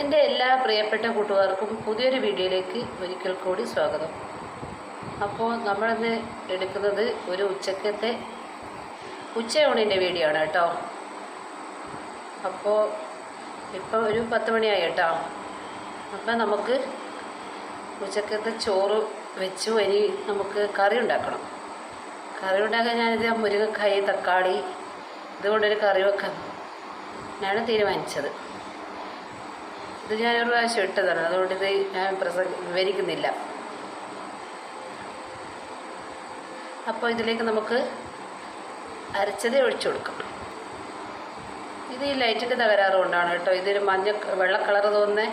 എന്റെ എല്ലാ പ്രിയപ്പെട്ട കൂട്ടുകാർക്കും പുതിയൊരു വീഡിയോയിലേക്ക് ഒരിക്കൽ കൂടി സ്വാഗതം. അപ്പോൾ നമ്മളിന്ന് എടുക്കുന്നത് ഒരു ഉച്ചക്കത്തെ ഉച്ചയൂണിന്റെ വീഡിയോ ആണ് കേട്ടോ. അപ്പോൾ ഇപ്പോൾ ഒരു പത്ത് മണിയായി കേട്ടോ. അപ്പം നമുക്ക് ഉച്ചക്കത്തെ ചോറ് വെച്ചു. ഇനി നമുക്ക് കറി ഉണ്ടാക്കണം. കറി ഉണ്ടാക്കാൻ ഞാനിത് മുരുകക്കായി തക്കാളി ഇതുകൊണ്ടൊരു കറി വെക്കാം ഞാൻ തീരുമാനിച്ചത്. ഇത് ഞാനൊരു പ്രാവശ്യം ഇട്ടതാണ്. അതുകൊണ്ട് ഇത് ഞാൻ പ്രസ വിവരിക്കുന്നില്ല. അപ്പോൾ ഇതിലേക്ക് നമുക്ക് അരച്ചത് ഒഴിച്ചു കൊടുക്കാം. ഇത് ഈ ലൈറ്റിന്റെ തകരാറ് കൊണ്ടാണ് കേട്ടോ. ഇതൊരു മഞ്ഞ വെള്ള കളർ തോന്നുന്നേ.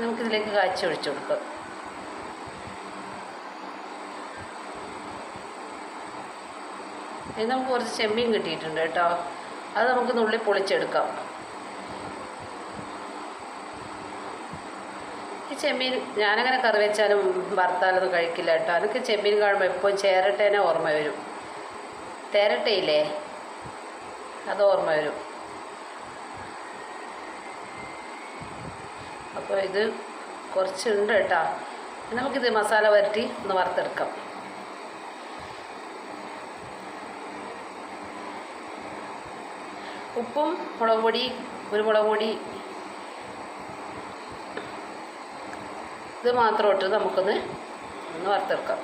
നമുക്കിതിലേക്ക് കാച്ചി ഒഴിച്ചു കൊടുക്കാം. ഇത് നമുക്ക് കുറച്ച് ചെമ്മീൻ കിട്ടിയിട്ടുണ്ട് കേട്ടോ. അത് നമുക്ക് നുള്ളി പൊളിച്ചെടുക്കാം. ചെമ്മീൻ ഞാനങ്ങനെ കറി വെച്ചാലും വറുത്താലൊന്നും കഴിക്കില്ല കേട്ടോ. എനിക്ക് ചെമ്മീൻ കാണുമ്പോൾ എപ്പോഴും ചേരട്ടേനെ ഓർമ്മ വരും. തേരട്ടയില്ലേ? അത് ഓർമ്മ വരും. അപ്പോൾ ഇത് കുറച്ചുണ്ട് കേട്ടോ. നമുക്കിത് മസാല വരട്ടി ഒന്ന് വറുത്തെടുക്കാം. ഉപ്പും മുളക് പൊടി കുരുമുളക് പൊടി ഇത് മാത്രം ഇട്ട് നമുക്കൊന്ന് ഒന്ന് വറുത്തെടുക്കാം.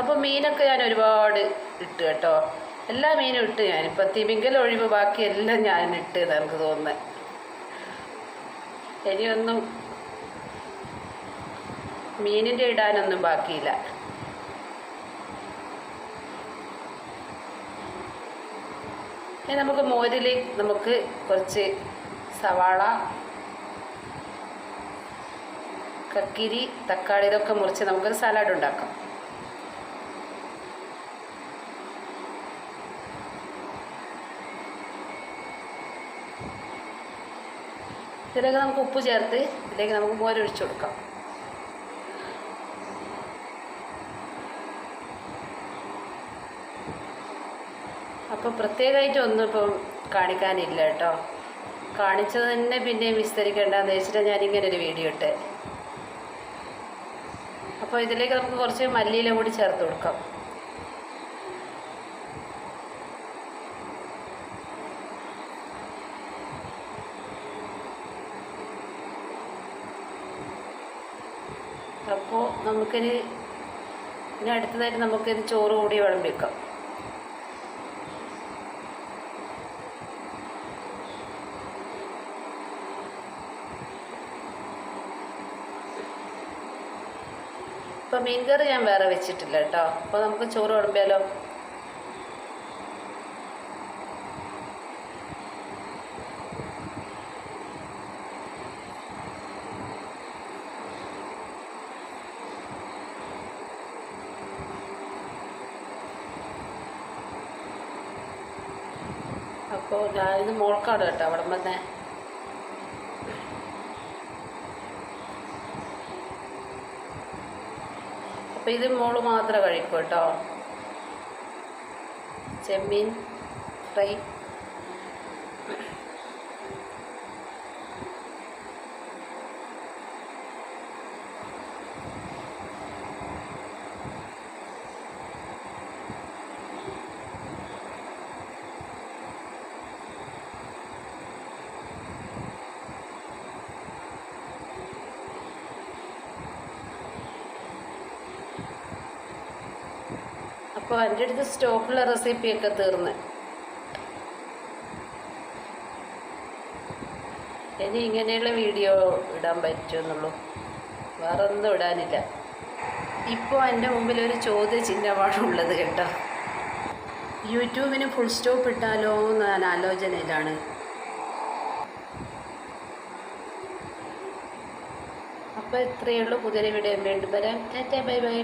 അപ്പോൾ മീനൊക്കെ ഞാൻ ഒരുപാട് ഇട്ട് കേട്ടോ. എല്ലാ മീനും ഇട്ട് ഞാനിപ്പോൾ തിമിങ്കൽ ഒഴിവ് ബാക്കി എല്ലാം ഞാൻ ഇട്ട് എനിക്ക് തോന്നുന്നത് ഇനിയൊന്നും മീനിന്റെ ഇടാനൊന്നും ബാക്കിയില്ല. ഇനി നമുക്ക് മോരിൽ നമുക്ക് കുറച്ച് സവാള കക്കിരി തക്കാളി ഇതൊക്കെ മുറിച്ച് നമുക്കൊരു സലാഡ് ഉണ്ടാക്കാം. ഇതിലേക്ക് നമുക്ക് ഉപ്പ് ചേർത്ത് ഇതിലേക്ക് നമുക്ക് മോരൊഴിച്ചു കൊടുക്കാം. അപ്പോൾ പ്രത്യേകമായിട്ട് ഒന്നും ഇപ്പം കാണിക്കാനില്ല കേട്ടോ. കാണിച്ചത് തന്നെ പിന്നെയും വിസ്തരിക്കേണ്ടെന്ന് വെച്ചിട്ടാണ് ഞാനിങ്ങനൊരു വീഡിയോ ഇട്ട്. അപ്പോൾ ഇതിലേക്ക് നമുക്ക് കുറച്ച് മല്ലിയില കൂടി ചേർത്ത് കൊടുക്കാം. അപ്പോൾ നമുക്കിനി ഇനി അടുത്തതായിട്ട് നമുക്കിത് ചോറ് കൂടി വിളമ്പിക്കാം. ഇപ്പം മീൻകറി ഞാൻ വേറെ വെച്ചിട്ടില്ല കേട്ടോ. അപ്പോൾ നമുക്ക് ചോറ് വിളമ്പിയാലോ? അപ്പോൾ ഞാനിത് മോൾക്കാണ് കേട്ടോ അവിടെ വന്നേ. അപ്പോൾ ഇത് മോൾ മാത്രമേ കഴിക്കൂ കേട്ടോ. ചെമ്മീൻ ഫ്രൈ. അപ്പോൾ എന്റെ അടുത്ത് സ്റ്റോക്കുള്ള റെസിപ്പിയൊക്കെ തീർന്ന്. ഇനി ഇങ്ങനെയുള്ള വീഡിയോ ഇടാൻ പറ്റുമെന്നുള്ളൂ. വേറെ ഒന്നും ഇടാനില്ല. ഇപ്പോൾ എന്റെ മുമ്പിൽ ഒരു ചോദ്യ ചിഹ്നമാണ് ഉള്ളത് കേട്ടോ. യൂട്യൂബിന് ഫുൾ സ്റ്റോപ്പ് ഇട്ടാലോ എന്ന് ഞാൻ ആലോചനയിലാണ്. അപ്പോൾ ഇത്രയേ ഉള്ളൂ. പുതിയൊരു വീഡിയോ വീണ്ടും വരാം. Tata bye bye.